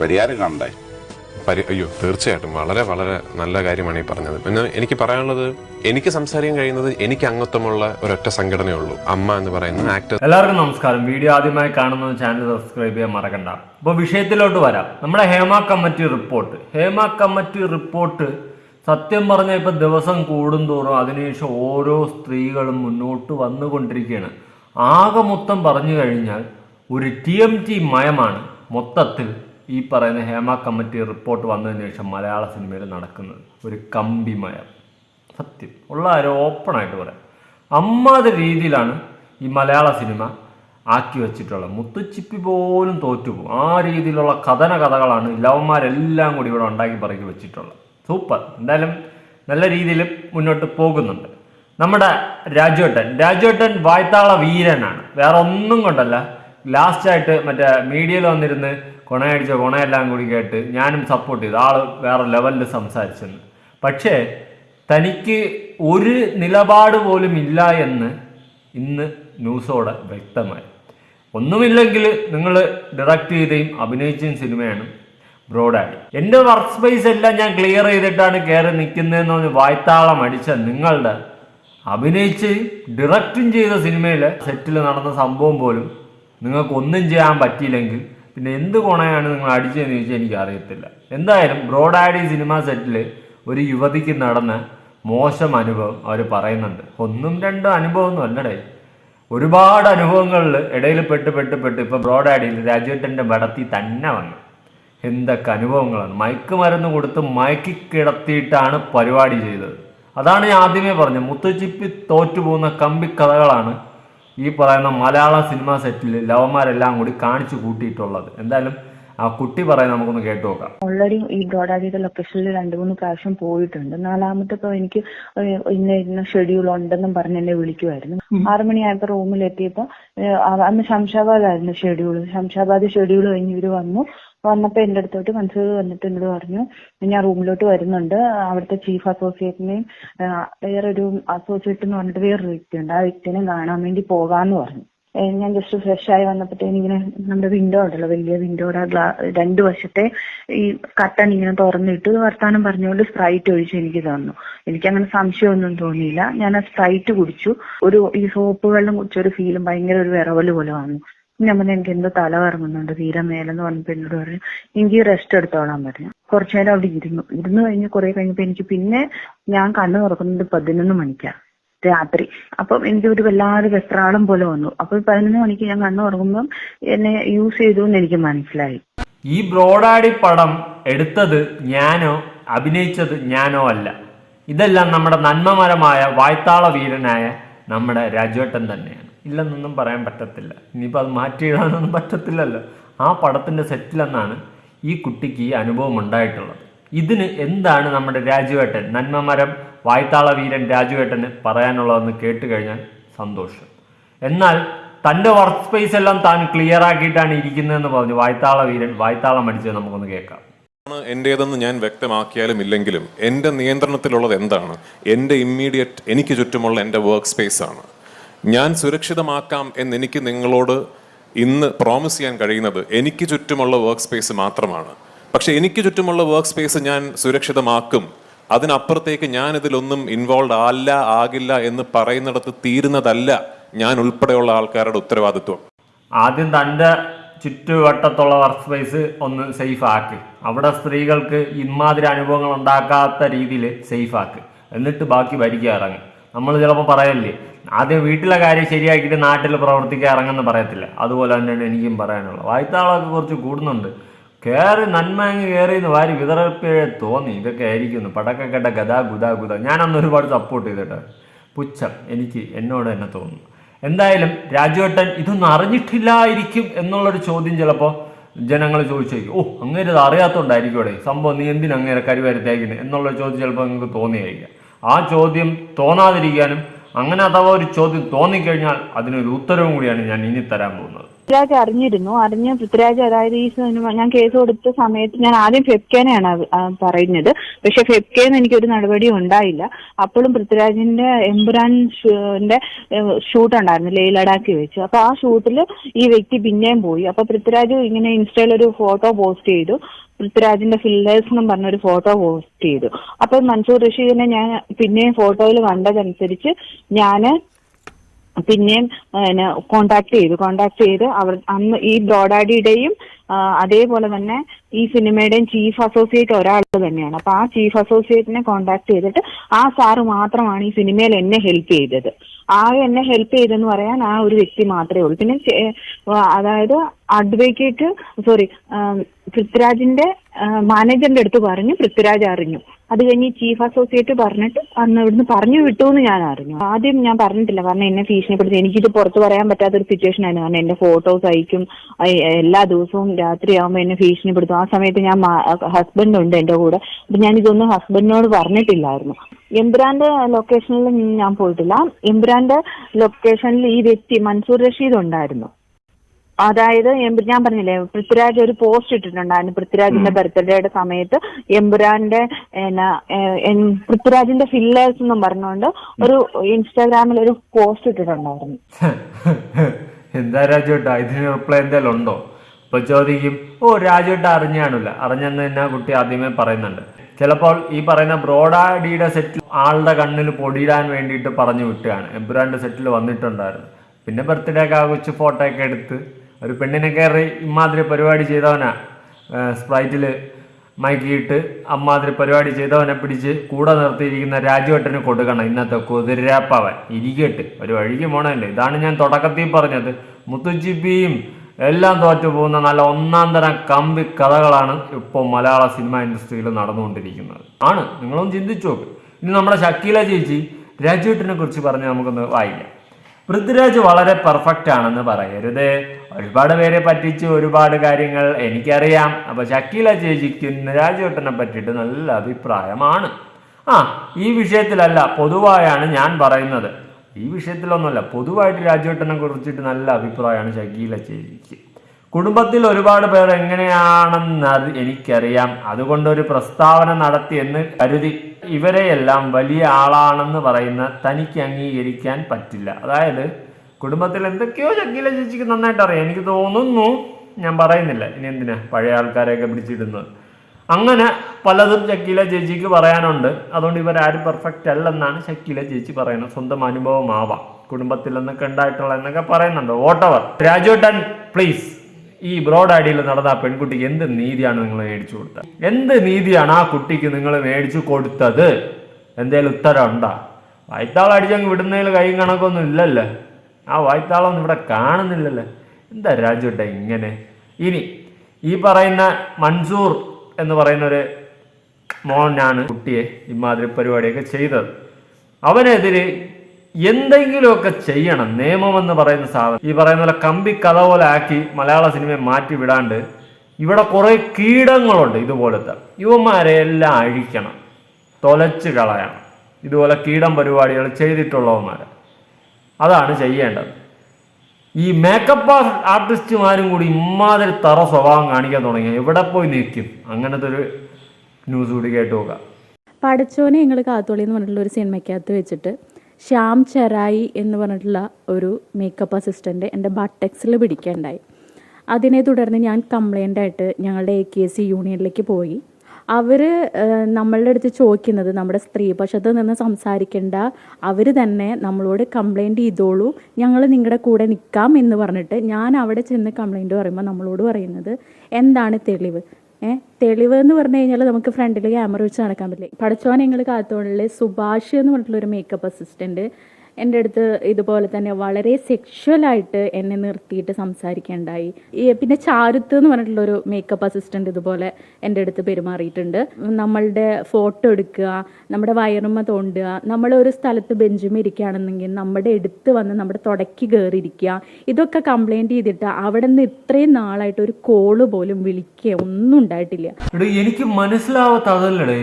പരിഹാരം കാണണ്ടേ പരി അയ്യോ തീർച്ചയായിട്ടും. വളരെ വളരെ നല്ല കാര്യമാണ് ഈ പറഞ്ഞത്. പിന്നെ എനിക്ക് പറയാനുള്ളത് എനിക്ക് സംസാരിക്കാൻ കഴിയുന്നത് എനിക്ക് അംഗത്വമുള്ള ഒരൊറ്റ സംഘടനയേ ഉള്ളൂ. അമ്മ എന്ന് പറയുന്ന ആക്ടർ എല്ലാവർക്കും നമസ്കാരം. വീഡിയോ ആദ്യമായി കാണുന്ന ചാനൽ സബ്സ്ക്രൈബ് ചെയ്യാൻ മറക്കണ്ട. അപ്പോൾ വിഷയത്തിലോട്ട് വരാം. നമ്മുടെ Hema committee report. Hema committee report സത്യം പറഞ്ഞാൽ ഇപ്പൊ ദിവസം കൂടുന്തോറും അതിനുശേഷം ഓരോ സ്ത്രീകളും മുന്നോട്ട് വന്നുകൊണ്ടിരിക്കുകയാണ്. ആകെ മൊത്തം പറഞ്ഞു കഴിഞ്ഞാൽ ഒരു ടി എം ടി മയമാണ്. മൊത്തത്തിൽ ഈ പറയുന്ന ഹേമ കമ്മിറ്റി റിപ്പോർട്ട് വന്നതിന് ശേഷം മലയാള സിനിമയിൽ നടക്കുന്നത് ഒരു കമ്പിമയം സത്യം. ഉള്ള ആരോ ഓപ്പണായിട്ട് പറയാം. അമ്മാതിരി രീതിയിലാണ് ഈ മലയാള സിനിമ ആക്കി വെച്ചിട്ടുള്ളത്. മുത്തുച്ചിപ്പി പോലും തോറ്റുപോകും. ആ രീതിയിലുള്ള കഥന കഥകളാണ് ലവന്മാരെല്ലാം കൂടി ഇവിടെ ഉണ്ടാക്കി പറക്കി വെച്ചിട്ടുള്ളത്. സൂപ്പർ എന്തായാലും നല്ല രീതിയിൽ മുന്നോട്ട് പോകുന്നുണ്ട്. നമ്മുടെ രാജുവേട്ടൻ. രാജുവേട്ടൻ വായ്ത്താള വീരനാണ്. വേറെ ഒന്നും കൊണ്ടല്ല ലാസ്റ്റായിട്ട് മറ്റേ മീഡിയയിൽ വന്നിരുന്ന് കൊണയടിച്ച കൊണയെല്ലാം കൂടി കേട്ട് ഞാനും സപ്പോർട്ട് ചെയ്തു. ആൾ വേറെ ലെവലിൽ സംസാരിച്ചെന്ന് പക്ഷേ തനിക്ക് ഒരു നിലപാട് പോലും ഇല്ല എന്ന് ഇന്ന് ന്യൂസോടെ വ്യക്തമായി. ഒന്നുമില്ലെങ്കിൽ നിങ്ങൾ ഡയറക്റ്റ് ചെയ്തയും അഭിനയിച്ചും സിനിമയാണ് ബ്രോഡാഡി എന്റെ വർക്ക് സ്പേസ് എല്ലാം ഞാൻ ക്ലിയർ ചെയ്തിട്ടാണ് കയറി നിൽക്കുന്നതെന്ന് പറഞ്ഞ് വായ്ത്താളം അടിച്ച നിങ്ങളുടെ അഭിനയിച്ച് ഡിറക്റ്റും ചെയ്ത സിനിമയിൽ സെറ്റിൽ നടന്ന സംഭവം പോലും നിങ്ങൾക്ക് ഒന്നും ചെയ്യാൻ പറ്റിയില്ലെങ്കിൽ പിന്നെ എന്ത് കോണയാണ് നിങ്ങൾ അടിച്ചതെന്ന് ചോദിച്ചാൽ എനിക്ക് അറിയത്തില്ല എന്തായാലും ബ്രോഡാഡി സിനിമ സെറ്റിൽ ഒരു യുവതിക്ക് നടന്ന മോശം അനുഭവം അവർ പറയുന്നുണ്ട്. ഒന്നും രണ്ടും അനുഭവമൊന്നും അല്ലടേ. ഒരുപാട് അനുഭവങ്ങളിൽ ഇടയിൽ പെട്ട് പെട്ട് പെട്ട് ബ്രോഡ് ബ്രോഡാഡിയിൽ രാജുവേട്ടന്റെ വടത്തി തന്നെ വന്നു. എന്തൊക്കെ അനുഭവങ്ങളാണ്. മയക്ക് മരുന്ന് കൊടുത്ത് മയക്കി കിടത്തിയിട്ടാണ് പരിപാടി ചെയ്തത്. അതാണ് ഞാൻ ആദ്യമേ പറഞ്ഞത്. മുത്തുച്ചിപ്പി തോറ്റുപോകുന്ന കമ്പിക്കഥകളാണ് ഈ പറയുന്ന മലയാള സിനിമ സെറ്റിൽ ലവന്മാരെല്ലാം കൂടി കാണിച്ചു കൂട്ടിയിട്ടുള്ളത്. എന്തായാലും ആ കുട്ടി പറയാൻ നമുക്കൊന്ന് കേട്ടു നോക്കാം. ഓൾറെഡി ഈ ഗോഡാജിയുടെ ലൊക്കേഷനിൽ രണ്ട് മൂന്ന് പ്രാവശ്യം പോയിട്ടുണ്ട്. നാലാമത്തെ ഇപ്പൊ എനിക്ക് ഇന്ന ഇന്ന ഷെഡ്യൂൾ ഉണ്ടെന്നും പറഞ്ഞ് എന്നെ വിളിക്കുമായിരുന്നു ആറു ആയപ്പോ റൂമിൽ എത്തിയപ്പോ അന്ന് ശംഷാബാദ് അന്ന് ശംഷാബാദായിരുന്നു ഷെഡ്യൂൾ ശംഷാബാദ് ഷെഡ്യൂൾ കഴിഞ്ഞ് ഇവർ വന്നു. വന്നപ്പോ എന്റെ അടുത്തോട്ട് മനസ്സിൽ വന്നിട്ട് എന്നോട് പറഞ്ഞു ഞാൻ റൂമിലോട്ട് വരുന്നുണ്ട്. അവിടുത്തെ ചീഫ് അസോസിയേറ്റിനെയും വേറൊരു അസോസിയേറ്റ് എന്ന് പറഞ്ഞിട്ട് വേറൊരു വ്യക്തിയുണ്ട്. ആ വ്യക്തിനെ കാണാൻ വേണ്ടി പോകാന്ന് പറഞ്ഞു. ഞാൻ ജസ്റ്റ് ഫ്രഷ് ആയി വന്നപ്പോഴത്തേന് ഇങ്ങനെ നമ്മുടെ വിൻഡോ ഉണ്ടല്ലോ വലിയ വിൻഡോയുടെ ഗ്ലാ രണ്ട് വശത്തെ ഈ കട്ടൺ ഇങ്ങനെ തുറന്നിട്ട് വർത്താനം പറഞ്ഞുകൊണ്ട് സ്പ്രൈറ്റ് ഒഴിച്ച് എനിക്ക് തന്നു. എനിക്കങ്ങനെ സംശയമൊന്നും തോന്നിയില്ല. ഞാൻ ആ സ്പ്രൈറ്റ് കുടിച്ചു. ഒരു ഈ സോപ്പ് വെള്ളം കുടിച്ച ഒരു ഫീലും ഭയങ്കര ഒരു വിറവൽ പോലെ വന്നു. ഞാൻ പറഞ്ഞു എനിക്ക് എന്തോ തല കറങ്ങുന്നുണ്ട് തീരെ മേലെന്ന് പറഞ്ഞ എന്നോട് പറഞ്ഞു എനിക്ക് റെസ്റ്റ് എടുത്തോളാൻ പറഞ്ഞു. കുറച്ചു നേരം അവിടെ ഇരുന്നു. ഇരുന്നു കഴിഞ്ഞ് കുറെ കഴിഞ്ഞപ്പോ എനിക്ക് പിന്നെ ഞാൻ കണ്ണു തുറക്കുന്നത് പതിനൊന്ന് മണിക്കാണ് രാത്രി. അപ്പം എനിക്ക് ഒരു വല്ലാതെ വെപ്രാളം പോലെ വന്നു. അപ്പൊ പതിനൊന്ന് മണിക്ക് ഞാൻ കണ്ണു തുറക്കുമ്പോൾ എന്നെ യൂസ് ചെയ്തു എന്ന് എനിക്ക് മനസ്സിലായി. ഈ ബ്രോഡാടി പടം എടുത്തത് ഞാനോ അഭിനയിച്ചത് ഞാനോ അല്ല. ഇതെല്ലാം നമ്മുടെ നന്മമരമായ വായ്ത്താള വീരനായ നമ്മുടെ രാജുവേട്ടൻ തന്നെയാണ്. ഇല്ലെന്നൊന്നും പറയാൻ പറ്റത്തില്ല. ഇനിയിപ്പോൾ അത് മാറ്റിയിടാനൊന്നും പറ്റത്തില്ലല്ലോ. ആ പടത്തിന്റെ സെറ്റിലെന്നാണ് ഈ കുട്ടിക്ക് ഈ അനുഭവം ഉണ്ടായിട്ടുള്ളത്. ഇതിന് എന്താണ് നമ്മുടെ രാജുവേട്ടൻ നന്മമരം വായ്ത്താള വീരൻ രാജുവേട്ടന് പറയാനുള്ളതെന്ന് കേട്ട് കഴിഞ്ഞാൽ സന്തോഷം. എന്നാൽ തന്റെ വർക്ക് സ്പേസ് എല്ലാം താൻ ക്ലിയർ ആക്കിയിട്ടാണ് ഇരിക്കുന്നതെന്ന് പറഞ്ഞു വായ്ത്താള വീരൻ വായ്ത്താളം അടിച്ചത് നമുക്കൊന്ന് കേൾക്കാം. എന്റേതെന്ന് ഞാൻ വ്യക്തമാക്കിയാലും ഇല്ലെങ്കിലും എന്റെ നിയന്ത്രണത്തിലുള്ളത് എന്താണ്? എന്റെ ഇമ്മീഡിയറ്റ് എനിക്ക് ചുറ്റുമുള്ള എന്റെ വർക്ക് സ്പേസ് ആണ്. ഞാൻ സുരക്ഷിതമാക്കാം എന്ന് എനിക്ക് നിങ്ങളോട് ഇന്ന് പ്രോമിസ് ചെയ്യാൻ കഴിയുന്നത് എനിക്ക് ചുറ്റുമുള്ള വർക്ക് സ്പേസ് മാത്രമാണ്. പക്ഷെ എനിക്ക് ചുറ്റുമുള്ള വർക്ക് സ്പേസ് ഞാൻ സുരക്ഷിതമാക്കും. അതിനപ്പുറത്തേക്ക് ഞാൻ ഇതിലൊന്നും ഇൻവോൾവ് അല്ല ആകില്ല എന്ന് പറയുന്നിടത്ത് തീരുന്നതല്ല ഞാൻ ഉൾപ്പെടെയുള്ള ആൾക്കാരുടെ ഉത്തരവാദിത്വം. ആദ്യം തന്റെ ചുറ്റുവട്ടത്തുള്ള വർക്ക് സ്പേസ് ഒന്ന് സേഫ് ആക്ക്. അവിടെ സ്ത്രീകൾക്ക് ഇമാതിരി അനുഭവങ്ങൾ ഉണ്ടാക്കാത്ത രീതിയിൽ സേഫ് ആക്ക്. എന്നിട്ട് ബാക്കി ഭരിക്കാൻ ഇറങ്ങി. നമ്മൾ ചിലപ്പോൾ പറയല്ലേ ആദ്യം വീട്ടിലെ കാര്യം ശരിയാക്കിയിട്ട് നാട്ടിൽ പ്രവർത്തിക്കാൻ ഇറങ്ങുമെന്ന് പറയത്തില്ല. അതുപോലെ തന്നെയാണ് എനിക്കും പറയാനുള്ളത്. വായ്ത്താളൊക്കെ കുറച്ച് കൂടുന്നുണ്ട്. കയറി നന്മ അങ്ങ് കയറി എന്ന് വാരി വിതറപ്പേ തോന്നി. ഇതൊക്കെ ആയിരിക്കുന്നു. കേട്ട ഗതാ ഗുദാ ഗുദ ഞാനന്ന് ഒരുപാട് സപ്പോർട്ട് ചെയ്തിട്ട്. പുച്ഛം. എനിക്ക് എന്നോട് തന്നെ തോന്നുന്നു. എന്തായാലും രാജുവേട്ടൻ ഇതൊന്നും അറിഞ്ഞിട്ടില്ലായിരിക്കും എന്നുള്ളൊരു ചോദ്യം ചിലപ്പോൾ ജനങ്ങൾ ചോദിച്ചേക്കും. ഓ അങ്ങനെ ഇത് അറിയാത്തോണ്ടായിരിക്കും ഇവിടെ സംഭവം നീ എന്തിനാ അങ്ങനെ കരുവരുത്തേക്കുന്നത് എന്നുള്ള ചോദ്യം ചിലപ്പോൾ നിങ്ങൾക്ക് തോന്നിയായിരിക്കാം. ആ ചോദ്യം തോന്നാതിരിക്കാനും അങ്ങനെ അഥവാ ഒരു ചോദ്യം തോന്നിക്കഴിഞ്ഞാൽ അതിനൊരു ഉത്തരവും കൂടിയാണ് ഞാൻ ഇനി തരാൻ പോകുന്നത്. പൃഥ്വിരാജ് അറിഞ്ഞിരുന്നു. അറിഞ്ഞ് പൃഥ്വിരാജ് അതായത് ഈ ഞാൻ കേസ് കൊടുത്ത സമയത്ത് ഞാൻ ആദ്യം ഫെബ്കേനെയാണ് പറയുന്നത്. പക്ഷെ ഫെബ്കേന്ന് എനിക്കൊരു നടപടി ഉണ്ടായില്ല. അപ്പോഴും പൃഥ്വിരാജിന്റെ എംബുരാൻ ഷൂന്റെ ഷൂട്ട് ഉണ്ടായിരുന്നു ലേ ലഡാക്കി വെച്ച്. അപ്പൊ ആ ഷൂട്ടിൽ ഈ വ്യക്തി പിന്നെയും പോയി. അപ്പൊ പൃഥ്വിരാജ് ഇങ്ങനെ ഇൻസ്റ്റയിൽ ഒരു ഫോട്ടോ പോസ്റ്റ് ചെയ്തു. പൃഥ്വിരാജിന്റെ ഫില്ലേഴ്സ് എന്നും പറഞ്ഞൊരു ഫോട്ടോ പോസ്റ്റ് ചെയ്തു. അപ്പൊ മൻസൂർ റഷീദിനെ ഞാൻ പിന്നെയും ഫോട്ടോയിൽ കണ്ടതനുസരിച്ച് ഞാൻ പിന്നെയും കോണ്ടാക്ട് ചെയ്തു. കോണ്ടാക്ട് ചെയ്ത് അവർ അന്ന് ഈ ബ്രോഡാഡിയുടെയും അതേപോലെ തന്നെ ഈ സിനിമയുടെയും ചീഫ് അസോസിയേറ്റ് ഒരാൾ തന്നെയാണ്. അപ്പൊ ആ ചീഫ് അസോസിയേറ്റിനെ കോണ്ടാക്ട് ചെയ്തിട്ട് ആ സാറ് മാത്രമാണ് ഈ സിനിമയിൽ എന്നെ ഹെൽപ്പ് ചെയ്തത്. ആകെ എന്നെ ഹെൽപ്പ് ചെയ്തെന്ന് പറയാൻ ആ ഒരു വ്യക്തി മാത്രമേ ഉള്ളൂ. പിന്നെ അതായത് അഡ്വക്കേറ്റ് സോറി പൃഥ്വിരാജിന്റെ മാനേജറിന്റെ അടുത്ത് പറഞ്ഞു പൃഥ്വിരാജ് അറിഞ്ഞു. അത് കഴിഞ്ഞ് ചീഫ് അസോസിയേറ്റ് പറഞ്ഞിട്ട് അന്ന് ഇവിടുന്ന് പറഞ്ഞു വിട്ടു എന്ന് ഞാൻ അറിഞ്ഞു. ആദ്യം ഞാൻ പറഞ്ഞിട്ടില്ല കാരണം എന്നെ ഭീഷണിപ്പെടുത്തി എനിക്കിത് പുറത്ത് പറയാൻ പറ്റാത്ത ഒരു സിറ്റുവേഷൻ ആയിരുന്നു. കാരണം എന്റെ ഫോട്ടോസ് അയക്കും എല്ലാ ദിവസവും രാത്രി രാത്രിയാകുമ്പോൾ എന്നെ ഭീഷണിപ്പെടുത്തും. ആ സമയത്ത് ഞാൻ ഹസ്ബൻഡ് ഉണ്ട് എന്റെ കൂടെ. ഞാൻ ഇതൊന്നും ഹസ്ബൻഡിനോട് പറഞ്ഞിട്ടില്ലായിരുന്നു. എംബ്രാന്റെ ലൊക്കേഷനിൽ ഞാൻ പോയിട്ടില്ല. എംബ്രാന്റെ ലൊക്കേഷനിൽ ഈ വ്യക്തി മൻസൂർ റഷീദ് ഉണ്ടായിരുന്നു. അതായത് എംബ്ര ഞാൻ പറഞ്ഞില്ലേ പൃഥ്വിരാജ് ഒരു പോസ്റ്റ് ഇട്ടിട്ടുണ്ടായിരുന്നു. പൃഥ്വിരാജിന്റെ ബർത്ത്ഡേയുടെ സമയത്ത് എമ്പുരാന്റെ പൃഥ്വിരാജിന്റെ ഫില്ലേഴ്സ് എന്നും പറഞ്ഞുകൊണ്ട് ഒരു ഇൻസ്റ്റാഗ്രാമിൽ ഒരു പോസ്റ്റ് ഇട്ടിട്ടുണ്ടായിരുന്നു. എന്താ രാജുട്ടാ ഇതിന് റിപ്ലൈ എന്തെങ്കിലും ഉണ്ടോ? ഇപ്പൊ ചോദിക്കും ഓ രാജുട്ട അറിഞ്ഞാണല്ലോ. അറിഞ്ഞെന്ന് തന്നെ കുട്ടി ആദ്യമേ പറയുന്നുണ്ട്. ചിലപ്പോൾ ഈ പറയുന്ന ബ്രോഡാഡിയുടെ സെറ്റിൽ ആളുടെ കണ്ണിൽ പൊടിയിടാൻ വേണ്ടിയിട്ട് പറഞ്ഞു വിട്ടുകയാണ്. എബ്രാന്റെ സെറ്റിൽ വന്നിട്ടുണ്ടായിരുന്നു. പിന്നെ ബർത്ത്ഡേ ഒക്കെ ആഘോഷിച്ച് ഫോട്ടോ ഒക്കെ എടുത്ത് ഒരു പെണ്ണിനെ കയറി ഇമാതിരി പരിപാടി ചെയ്തവനാ. സ്പ്രൈറ്റിൽ മയക്കിയിട്ട് അമ്മാതിരി പരിപാടി ചെയ്തവനെ പിടിച്ച് കൂടെ നിർത്തിയിരിക്കുന്ന രാജുവേട്ടന് കൊടുക്കണം. ഇന്നത്തെ കുതിരാപ്പവൻ. ഇരിക്കട്ട്. ഒരു വഴിക്ക് പോണല്ലേ? ഇതാണ് ഞാൻ തുടക്കത്തിൽ പറഞ്ഞത്. മുത്തുച്ചിപ്പിയും എല്ലാം തോറ്റു പോകുന്ന നല്ല ഒന്നാം തരം കമ്പി കഥകളാണ് ഇപ്പോൾ മലയാള സിനിമ ഇൻഡസ്ട്രിയിൽ നടന്നുകൊണ്ടിരിക്കുന്നത്. ആണ്. നിങ്ങളൊന്ന് ചിന്തിച്ചു നോക്ക്. ഇനി നമ്മുടെ ഷക്കീല ചേച്ചി രാജുവേട്ടനെ കുറിച്ച് പറഞ്ഞ് നമുക്കൊന്ന് വായിക്കാം. പൃഥ്വിരാജ് വളരെ പെർഫെക്റ്റ് ആണെന്ന് പറയരുത്. ഒരുപാട് പേരെ പറ്റിച്ച് ഒരുപാട് കാര്യങ്ങൾ എനിക്കറിയാം. അപ്പൊ ഷക്കീല ചേച്ചിക്ക് രാജുവേട്ടനെ പറ്റിയിട്ട് നല്ല അഭിപ്രായമാണ്. ആ ഈ വിഷയത്തിലല്ല പൊതുവായാണ് ഞാൻ പറയുന്നത്. ഈ വിഷയത്തിലൊന്നുമല്ല. പൊതുവായിട്ട് രാജ്യവട്ടനെ കുറിച്ചിട്ട് നല്ല അഭിപ്രായമാണ് ഷക്കീല ചേച്ചിക്ക്. കുടുംബത്തിൽ ഒരുപാട് പേർ എങ്ങനെയാണെന്ന് എനിക്കറിയാം. അതുകൊണ്ട് ഒരു പ്രസ്താവന നടത്തി എന്ന് കരുതി ഇവരെയെല്ലാം വലിയ ആളാണെന്ന് പറയുന്ന തനിക്ക് അംഗീകരിക്കാൻ പറ്റില്ല. അതായത് കുടുംബത്തിൽ എന്തൊക്കെയോ ശകീല ചേച്ചിക്ക് നന്നായിട്ട് അറിയാം എനിക്ക് തോന്നുന്നു ഞാൻ പറയുന്നില്ല. ഇനി എന്തിനാ? പഴയ ആൾക്കാരെയൊക്കെ പിടിച്ചിടുന്നത്. അങ്ങനെ പലതും ഷക്കീല ചേച്ചിക്ക് പറയാനുണ്ട്. അതുകൊണ്ട് ഇവരാരും പെർഫെക്റ്റ് അല്ലെന്നാണ് ഷക്കീല ചേച്ചി പറയുന്നത്. സ്വന്തം അനുഭവമാവാം. കുടുംബത്തിൽ എന്നൊക്കെ ഉണ്ടായിട്ടുള്ള എന്നൊക്കെ പറയുന്നുണ്ട്. വോട്ടവർ രാജുട്ടൻ പ്ലീസ് ഈ ബ്രോഡ് ഐഡിയിൽ നടന്ന ആ പെൺകുട്ടിക്ക് എന്ത് നീതിയാണ് നിങ്ങൾ മേടിച്ചു കൊടുത്തത്? എന്ത് നീതിയാണ് ആ കുട്ടിക്ക് നിങ്ങൾ മേടിച്ചു കൊടുത്തത്? എന്തേലും ഉത്തരം ഉണ്ടാ? വായ്ത്താളം അടിച്ചങ്ങ് വിടുന്നതിൽ കൈയും കണക്കൊന്നും ഇല്ലല്ലേ? ആ വായ്ത്താളം ഒന്നും ഇവിടെ കാണുന്നില്ലല്ലേ? എന്താ രാജുവേട്ട ഇങ്ങനെ? ഇനി ഈ പറയുന്ന മൻസൂർ എന്ന് പറയുന്ന ഒരു മോനാണ് കുട്ടിയെ ഇമാതിരി പരിപാടിയൊക്കെ ചെയ്തത്. അവനെതിരെ എന്തെങ്കിലുമൊക്കെ ചെയ്യണം നിയമം എന്ന് പറയുന്ന സാധനം. ഈ പറയുന്ന പോലെ കമ്പി കഥ പോലെ ആക്കി മലയാള സിനിമയെ മാറ്റി വിടാണ്ട് ഇവിടെ കുറെ കീടങ്ങളുണ്ട് ഇതുപോലത്തെ. യുവന്മാരെ എല്ലാം അഴിക്കണം തൊലച്ച് കളയണം. ഇതുപോലെ കീടം പരിപാടികൾ ചെയ്തിട്ടുള്ളവന്മാരെ. അതാണ് ചെയ്യേണ്ടത്. ഈ മേക്കപ്പ് ആർട്ടിസ്റ്റുമാരും കൂടി ഇമ്മാതിരി തറ സ്വഭാവം കാണിക്കാൻ തുടങ്ങി എവിടെ പോയി നിൽക്കും? അങ്ങനത്തെ ഒരു ന്യൂസ് കൂടി കേട്ടു നോക്കാം. പടച്ചോനെ ഞങ്ങൾ കാത്തോളി എന്ന് പറഞ്ഞിട്ടുള്ള ഒരു സിനിമയ്ക്കകത്ത് വെച്ചിട്ട് ശ്യാം ചെറായി എന്ന് പറഞ്ഞിട്ടുള്ള ഒരു മേക്കപ്പ് അസിസ്റ്റന്റ് എന്റെ ബട്ടക്സിൽ പിടിക്കേണ്ടായി അതിനെ തുടർന്ന് ഞാൻ കംപ്ലൈന്റ് ആയിട്ട് ഞങ്ങളുടെ എ കെ സി യൂണിയനിലേക്ക് പോയി. അവർ നമ്മളുടെ അടുത്ത് ചോദിക്കുന്നത് നമ്മുടെ സ്ത്രീപക്ഷത്ത് നിന്ന് സംസാരിക്കേണ്ട അവർ തന്നെ നമ്മളോട് കംപ്ലൈന്റ് ചെയ്തോളൂ ഞങ്ങൾ നിങ്ങളുടെ കൂടെ നിൽക്കാം എന്ന് പറഞ്ഞിട്ട് ഞാൻ അവിടെ ചെന്ന് കംപ്ലൈന്റ് പറയുമ്പോൾ നമ്മളോട് പറയുന്നത് എന്താണ് തെളിവ്? ഏ തെളിവ് എന്ന് പറഞ്ഞു കഴിഞ്ഞാൽ നമുക്ക് ഫ്രണ്ടിൽ ക്യാമറ വെച്ച് നടക്കാൻ പറ്റില്ല. പഠിച്ചോൻ ഞങ്ങൾ കാത്തോണിൽ സുഭാഷ് എന്ന് പറഞ്ഞിട്ടുള്ള ഒരു മേക്കപ്പ് അസിസ്റ്റന്റ് എന്റെ അടുത്ത് ഇതുപോലെ തന്നെ വളരെ സെക്ഷുവലായിട്ട് എന്നെ നിർത്തിയിട്ട് സംസാരിക്കേണ്ടായി. പിന്നെ ചാരുത്ത് എന്ന് പറഞ്ഞിട്ടുള്ളൊരു മേക്കപ്പ് അസിസ്റ്റന്റ് ഇതുപോലെ എന്റെ അടുത്ത് പെരുമാറിയിട്ടുണ്ട്. നമ്മളുടെ ഫോട്ടോ എടുക്കുക നമ്മുടെ വയറുമ്മ തോണ്ടുക നമ്മൾ ഒരു സ്ഥലത്ത് ബെഞ്ചുമേ ഇരിക്കുകയാണെന്നെങ്കിൽ നമ്മുടെ എടുത്ത് വന്ന് നമ്മുടെ തുടക്കി കയറിയിരിക്കുക ഇതൊക്കെ കംപ്ലൈന്റ് ചെയ്തിട്ട് അവിടെ നിന്ന് ഇത്രയും നാളായിട്ട് ഒരു കോൾ പോലും വിളിക്കുക ഒന്നും ഉണ്ടായിട്ടില്ല. എനിക്ക് മനസ്സിലാവാത്ത അതല്ലേ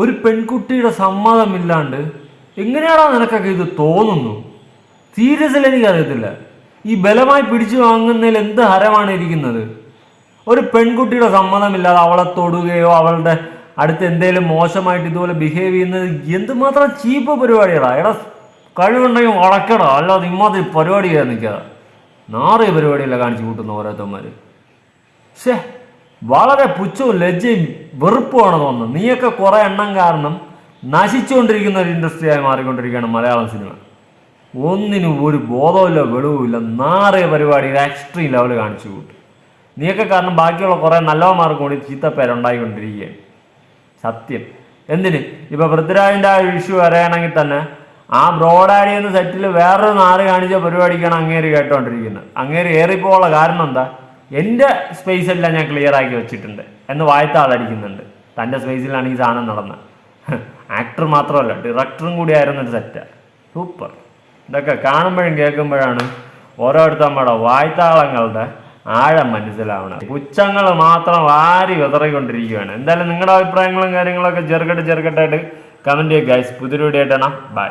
ഒരു പെൺകുട്ടിയുടെ സമ്മതമില്ലാണ്ട് എങ്ങനെയാണോ നിനക്കൊക്കെ ഇത് തോന്നുന്നു? സീരിയസ്ലി എനിക്കറിയത്തില്ല. ഈ ബലമായി പിടിച്ചു വാങ്ങുന്നതിൽ എന്ത് ഹരമാണ് ഇരിക്കുന്നത്? ഒരു പെൺകുട്ടിയുടെ സമ്മതമില്ലാതെ അവളെ തൊടുകയോ അവളുടെ അടുത്ത് എന്തെങ്കിലും മോശമായിട്ട് ഇതുപോലെ ബിഹേവ് ചെയ്യുന്നത് എന്തുമാത്രം ചീപ്പ് പരിപാടികളാ എടാ കഴിവുണ്ടെങ്കിൽ വളക്കടാ അല്ലാതെ ഇമ്മാതിരി പരിപാടി ചെയ്യാൻ നിൽക്കാതെ നാറിയ പരിപാടിയല്ല കാണിച്ചു കൂട്ടുന്ന ഓരോരുത്തന്മാർ ഷേ വളരെ പുച്ഛവും ലജ്ജയും വെറുപ്പുമാണ് തോന്നുന്നത്. നീയൊക്കെ കുറെ എണ്ണം കാരണം നശിച്ചുകൊണ്ടിരിക്കുന്ന ഒരു ഇൻഡസ്ട്രിയായി മാറിക്കൊണ്ടിരിക്കുകയാണ് മലയാളം സിനിമ. ഒന്നിനും ഒരു ബോധമില്ല വെളിവുമില്ല നാറിയ പരിപാടി എക്സ്ട്രീം ലെവൽ കാണിച്ചു കൂട്ടി. നീയൊക്കെ കാരണം ബാക്കിയുള്ള കുറേ നല്ലവന്മാർക്ക് കൂടി ചീത്തപ്പേരുണ്ടായിക്കൊണ്ടിരിക്കുകയാണ്. സത്യം. എന്തിന്? ഇപ്പോൾ പൃഥ്വിരാജിന്റെ ആ ഇഷ്യൂ അറിയണമെങ്കിൽ തന്നെ ആ ബ്രോഡാഡി എന്ന സെറ്റിൽ വേറൊരു നാറ് കാണിച്ച പരിപാടിക്കാണ് അങ്ങേര് കേട്ടോണ്ടിരിക്കുന്നത്. അങ്ങേര് ഏറിപ്പോകാനുള്ള കാരണം എന്താ? എന്റെ സ്പേസ് എല്ലാം ഞാൻ ക്ലിയർ ആക്കി വെച്ചിട്ടുണ്ട്. എന്ന് വായത്താളടിക്കുന്നുണ്ട്. തന്റെ സ്പേസിലാണ് ഈ സാധനം നടന്നത്. ആക്ടർ മാത്രമല്ല ഡിറക്ടറും കൂടി ഒരു സെറ്റ് സൂപ്പർ ഇതൊക്കെ കാണുമ്പോഴും കേൾക്കുമ്പോഴാണ് ഓരോരുത്തർ നമ്മുടെ വായ്ത്താളങ്ങളുടെ ആഴം മനസ്സിലാവണം പുച്ഛങ്ങൾ മാത്രം വാരി വിതറിക്കൊണ്ടിരിക്കുകയാണ്. എന്തായാലും നിങ്ങളുടെ അഭിപ്രായങ്ങളും കാര്യങ്ങളൊക്കെ ചെറുകെട്ട് ചെറുകെട്ടായിട്ട് കമന്റ് ചെയ്യുക. ഗൈസ് വീഡിയോ ആയിട്ടാണ് ബൈ